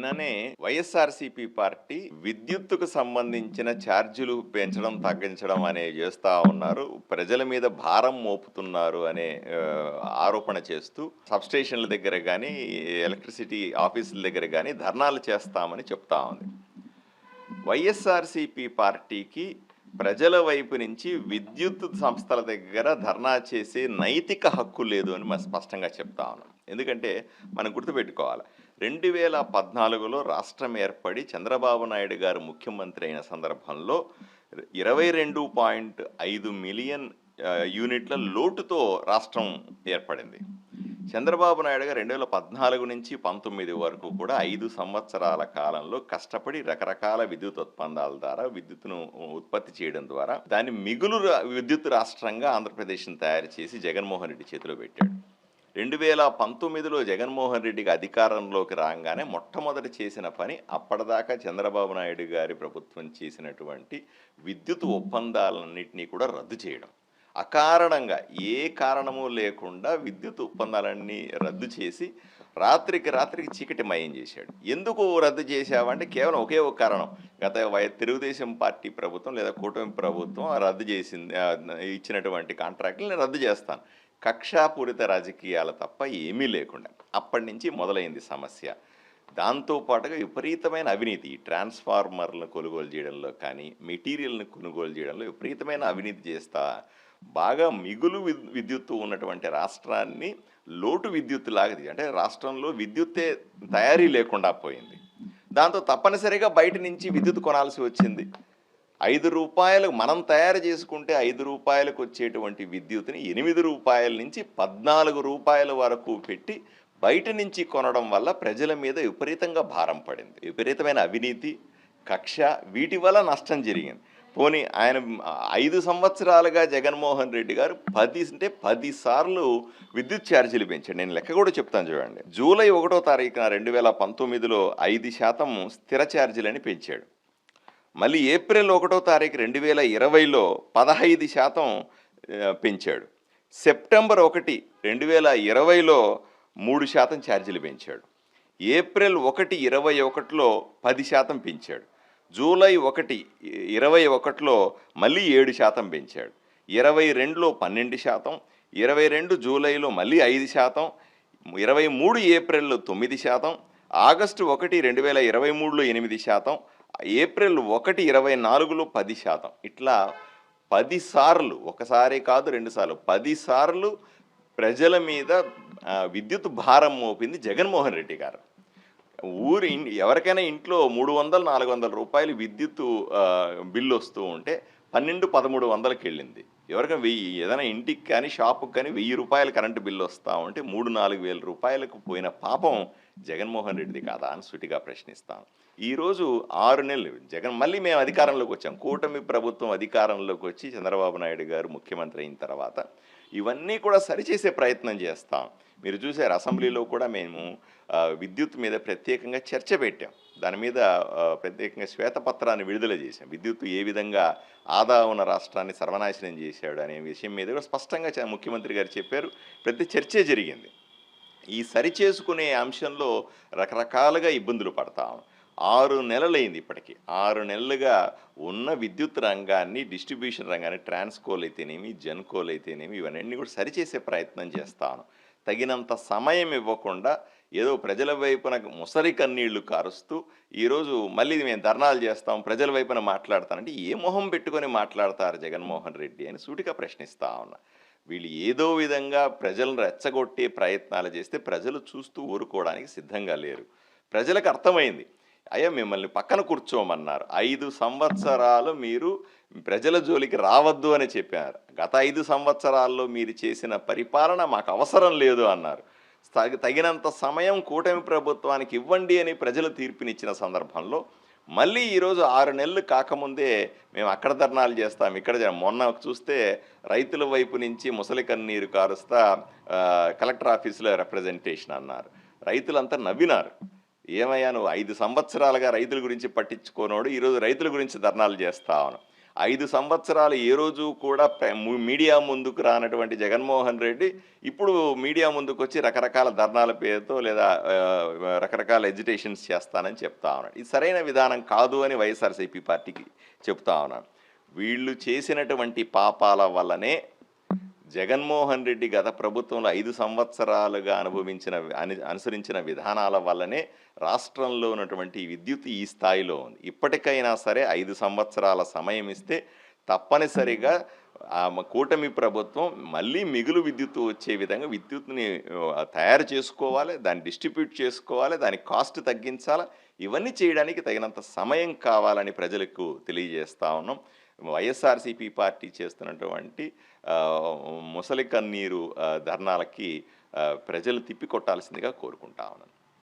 నిన్ననే వైఎస్ఆర్సీపీ పార్టీ విద్యుత్తుకు సంబంధించిన ఛార్జీలు పెంచడం తగ్గించడం అనేవి చేస్తూ ఉన్నారు. ప్రజల మీద భారం మోపుతున్నారు అనే ఆరోపణ చేస్తూ సబ్స్టేషన్ల దగ్గర కానీ ఎలక్ట్రిసిటీ ఆఫీసుల దగ్గర కానీ ధర్నాలు చేస్తామని చెప్తా ఉంది. వైఎస్ఆర్సీపీ పార్టీకి ప్రజల వైపు నుంచి విద్యుత్ సంస్థల దగ్గర ధర్నా చేసే నైతిక హక్కు లేదు అని మనం స్పష్టంగా చెప్తా ఉన్నాం. ఎందుకంటే మనం గుర్తుపెట్టుకోవాలి రెండు వేల పద్నాలుగులో రాష్ట్రం ఏర్పడి చంద్రబాబు నాయుడు గారు ముఖ్యమంత్రి అయిన సందర్భంలో ఇరవై రెండు పాయింట్ ఐదు మిలియన్ యూనిట్ల లోటుతో రాష్ట్రం ఏర్పడింది. చంద్రబాబు నాయుడు గారు రెండు వేల పద్నాలుగు నుంచి పంతొమ్మిది వరకు కూడా ఐదు సంవత్సరాల కాలంలో కష్టపడి రకరకాల విద్యుత్ ఉత్పన్నాల ద్వారా విద్యుత్తును ఉత్పత్తి చేయడం ద్వారా దాన్ని మిగులు రా- విద్యుత్ రాష్ట్రంగా ఆంధ్రప్రదేశ్ని తయారు చేసి జగన్మోహన్ రెడ్డి చేతిలో పెట్టాడు. రెండు వేల పంతొమ్మిదిలో జగన్మోహన్ రెడ్డికి అధికారంలోకి రాగానే మొట్టమొదటి చేసిన పని అప్పటిదాకా చంద్రబాబు నాయుడు గారి ప్రభుత్వం చేసినటువంటి విద్యుత్ ఒప్పందాలన్నింటినీ కూడా రద్దు చేయడం. అకారణంగా ఏ కారణము లేకుండా విద్యుత్ ఒప్పందాలన్నీ రద్దు చేసి రాత్రికి రాత్రికి చీకటి మయం చేశాడు. ఎందుకు రద్దు చేశావంటే కేవలం ఒకే ఒక కారణం. గత వై- తెలుగుదేశం పార్టీ ప్రభుత్వం లేదా కూటమి ప్రభుత్వం రద్దు చేసింది ఇచ్చినటువంటి కాంట్రాక్ట్ని నేను రద్దు చేస్తాను. కక్షాపూరిత రాజకీయాలు తప్ప ఏమీ లేకుండా అప్పటి నుంచి మొదలైంది సమస్య. దాంతోపాటుగా విపరీతమైన అవినీతి ట్రాన్స్ఫార్మర్లను కొనుగోలు చేయడంలో కానీ మెటీరియల్ని కొనుగోలు చేయడంలో విపరీతమైన అవినీతి చేస్తా బాగా మిగులు విద్యుత్తు ఉన్నటువంటి రాష్ట్రాన్ని లోటు విద్యుత్ లాగది అంటే రాష్ట్రంలో విద్యుత్తే తయారీ లేకుండా పోయింది. దాంతో తప్పనిసరిగా బయట నుంచి విద్యుత్ కొనాల్సి వచ్చింది. ఐదు రూపాయలు మనం తయారు చేసుకుంటే ఐదు రూపాయలకు వచ్చేటువంటి విద్యుత్ని ఎనిమిది రూపాయల నుంచి పద్నాలుగు రూపాయల వరకు పెట్టి బయట నుంచి కొనడం వల్ల ప్రజల మీద విపరీతంగా భారం పడింది. విపరీతమైన అవినీతి కక్ష వీటి వల్ల నష్టం జరిగింది. పోనీ ఆయన ఐదు సంవత్సరాలుగా జగన్మోహన్ రెడ్డి గారు పది అంటే పది సార్లు విద్యుత్ ఛార్జీలు పెంచాడు నేను లెక్క కూడా చెప్తాను చూడండి. జూలై ఒకటో తారీఖున రెండు వేల పంతొమ్మిదిలో ఐదు శాతం స్థిర ఛార్జీలని పెంచాడు. మళ్ళీ ఏప్రిల్ ఒకటో తారీఖు రెండు వేల ఇరవైలో పదహైదు శాతం పెంచాడు. సెప్టెంబర్ ఒకటి రెండు వేల ఇరవైలో మూడు శాతం ఛార్జీలు పెంచాడు. ఏప్రిల్ ఒకటి ఇరవై ఒకటిలో పది శాతం పెంచాడు. జూలై ఒకటి ఇరవై ఒకటిలో మళ్ళీ ఏడు శాతం పెంచాడు. ఇరవై రెండులో పన్నెండు శాతం ఇరవై రెండు జూలైలో మళ్ళీ ఐదు శాతం ఇరవై మూడు ఏప్రిల్లో తొమ్మిది శాతం ఆగస్టు ఒకటి రెండు వేల ఇరవై మూడులో ఎనిమిది శాతం ఏప్రిల్ ఒకటి ఇరవై నాలుగులో పది శాతం. ఇట్లా పదిసార్లు ఒకసారి కాదు రెండు సార్లు ప్రజల మీద విద్యుత్ భారం మోపింది జగన్మోహన్ రెడ్డి గారు. ఊరి ఎవరికైనా ఇంట్లో మూడు వందలు నాలుగు వందల రూపాయలు విద్యుత్ బిల్లు వస్తూ ఉంటే పన్నెండు పదమూడు వందలకి వెళ్ళింది. ఎవరికైనా వెయ్యి ఏదైనా ఇంటికి కానీ షాపుకి కానీ వెయ్యి రూపాయలు కరెంటు బిల్లు వస్తూ ఉంటే మూడు నాలుగు వేల రూపాయలకు పోయిన పాపం జగన్మోహన్ రెడ్డిది కాదా అని సుటిగా ప్రశ్నిస్తాను ఈరోజు ఆరు నెలలు జగన్ మళ్ళీ మేము అధికారంలోకి వచ్చాం. కూటమి ప్రభుత్వం అధికారంలోకి వచ్చి చంద్రబాబు నాయుడు గారు ముఖ్యమంత్రి అయిన తర్వాత ఇవన్నీ కూడా సరిచేసే ప్రయత్నం చేస్తాం. మీరు చూసారు అసెంబ్లీలో కూడా మేము విద్యుత్ మీద ప్రత్యేకంగా చర్చ పెట్టాం. దాని మీద ప్రత్యేకంగా శ్వేతపత్రాన్ని విడుదల చేశాం. విద్యుత్ ఏ విధంగా ఆదా ఉన్న రాష్ట్రాన్ని సర్వనాశనం చేశాడు అనే విషయం మీద కూడా స్పష్టంగా చ- ముఖ్యమంత్రి గారు చెప్పారు. ప్రతి చర్చే జరిగింది. ఈ సరిచేసుకునే అంశంలో రకరకాలుగా ఇబ్బందులు పడతాం ఆరు నెలలైంది ఇప్పటికి. ఆరు నెలలుగా ఉన్న విద్యుత్ రంగాన్ని డిస్ట్రిబ్యూషన్ రంగాన్ని ట్రాన్స్కోల్ అయితేనేమి జన్కోల్ అయితేనేమి ఇవన్నీ కూడా సరిచేసే ప్రయత్నం చేస్తాను తగినంత సమయం ఇవ్వకుండా ఏదో ప్రజల వైపున ముసలి కన్నీళ్ళు కారుస్తూ ఈరోజు మళ్ళీ మేము ధర్నాలు చేస్తాం ప్రజల వైపున మాట్లాడతానంటే ఏ మొహం పెట్టుకొని మాట్లాడతారు జగన్మోహన్ రెడ్డి అని సూటిగా ప్రశ్నిస్తా ఉన్నా. వీళ్ళు ఏదో విధంగా ప్రజలను రెచ్చగొట్టే ప్రయత్నాలు చేస్తే ప్రజలు చూస్తూ ఊరుకోవడానికి సిద్ధంగా లేరు. ప్రజలకు అర్థమైంది. అయ్యా మిమ్మల్ని పక్కన కూర్చోమన్నారు. ఐదు సంవత్సరాలు మీరు ప్రజల జోలికి రావద్దు అని చెప్పారు. గత ఐదు సంవత్సరాల్లో మీరు చేసిన పరిపాలన మాకు అవసరం లేదు అన్నారు. తగినంత సమయం కూటమి ప్రభుత్వానికి ఇవ్వండి అని ప్రజలు తీర్పునిచ్చిన సందర్భంలో మళ్ళీ ఈరోజు ఆరు నెలలు కాకముందే మేము అక్కడ ధర్నాలు చేస్తాం. ఇక్కడ మొన్న చూస్తే రైతుల వైపు నుంచి ముసలి కన్నీరు కారుస్తా కలెక్టర్ ఆఫీసులో రిప్రజెంటేషన్ అన్నారు. రైతులంతా నవ్వినారు. ఏమయ్యా నువ్వు ఐదు సంవత్సరాలుగా రైతుల గురించి పట్టించుకోనోడు ఈరోజు రైతుల గురించి ధర్నాలు చేస్తావు ఐదు సంవత్సరాలు ఏ రోజు కూడా మీడియా ముందుకు రానటువంటి జగన్మోహన్ రెడ్డి ఇప్పుడు మీడియా ముందుకు వచ్చి రకరకాల ధర్నాల పేరుతో లేదా రకరకాల ఎడ్యుటేషన్స్ చేస్తానని చెప్తా ఉన్నాడు. ఇది సరైన విధానం కాదు అని వైఎస్ఆర్సీపీ పార్టీకి చెప్తా ఉన్నాను వీళ్ళు చేసినటువంటి పాపాల వల్లనే జగన్మోహన్ రెడ్డి గత ప్రభుత్వంలో ఐదు సంవత్సరాలుగా అనుభవించిన అను అనుసరించిన విధానాల వల్లనే రాష్ట్రంలో ఉన్నటువంటి విద్యుత్ ఈ స్థాయిలో ఉంది. ఇప్పటికైనా సరే ఐదు సంవత్సరాల సమయం ఇస్తే తప్పనిసరిగా ఆ కూటమి ప్రభుత్వం మళ్ళీ మిగులు విద్యుత్ వచ్చే విధంగా విద్యుత్ని తయారు చేసుకోవాలి దాన్ని డిస్ట్రిబ్యూట్ చేసుకోవాలి దాని కాస్ట్ తగ్గించాలి ఇవన్నీ చేయడానికి తగినంత సమయం కావాలని ప్రజలకు తెలియజేస్తా ఉన్నాం. వైఎస్ఆర్సీపీ పార్టీ చేస్తున్నటువంటి ముసలి కన్నీరు ధర్నాలకి ప్రజలు తిప్పికొట్టాల్సిందిగా కోరుకుంటా ఉన్నాను.